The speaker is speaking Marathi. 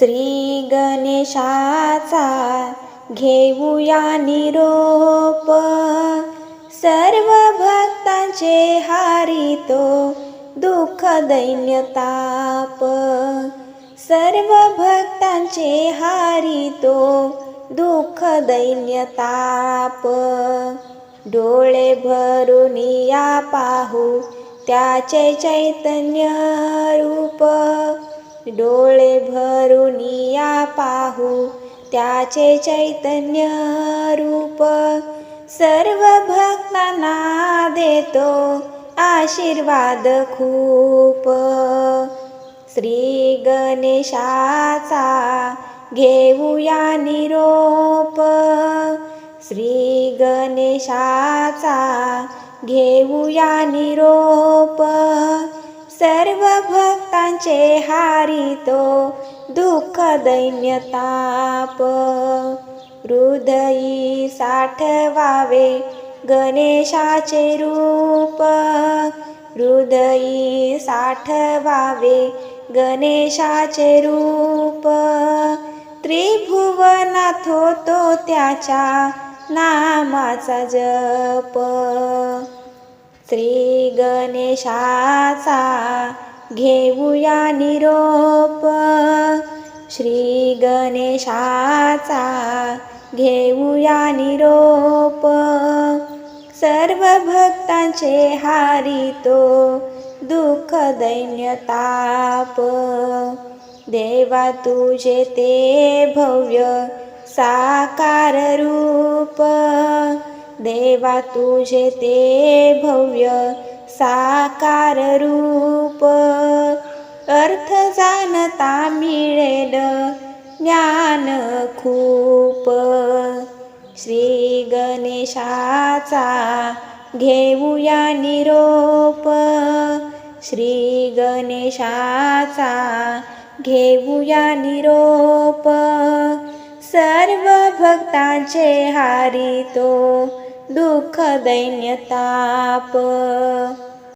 श्री गणेशाचा घेऊया निरोप. सर्व भक्तांचे हारितो दुःख दैन्य ताप. सर्व भक्तांचे हारितो दुःख दैन्य ताप. डोळे भरून या पाहू त्याचे चैतन्य डोळे भरून या पाहू त्याचे चैतन्य रूप सर्व भक्तांना देतो आशीर्वाद खूप. श्री गणेशाचा घेऊया निरोप. श्री गणेशाचा घेऊया निरोप. भक्तांचे हारितो दुःख दैन्य ताप. हृदयी साठवावे गणेशाचे रूप. हृदयी साठवावे गणेशाचे रूप. त्रिभुवनात होतो त्याच्या नामाचा जप. श्री गणेशाचा घेऊया निरोप. श्री गणेशाचा घेऊया निरोप. सर्व भक्तांचे हारितो दुःख दैन्यताप देवा तुझे ते भव्य साकार रूप. देवा तुझे ते भव्य साकार रूप अर्थ जाणता मिळेल ज्ञान खूप. श्री गणेशाचा घेऊया निरोप. श्री गणेशाचा घेऊया निरोप. सर्व भक्तांचे हारितो दुःख दैन्यताप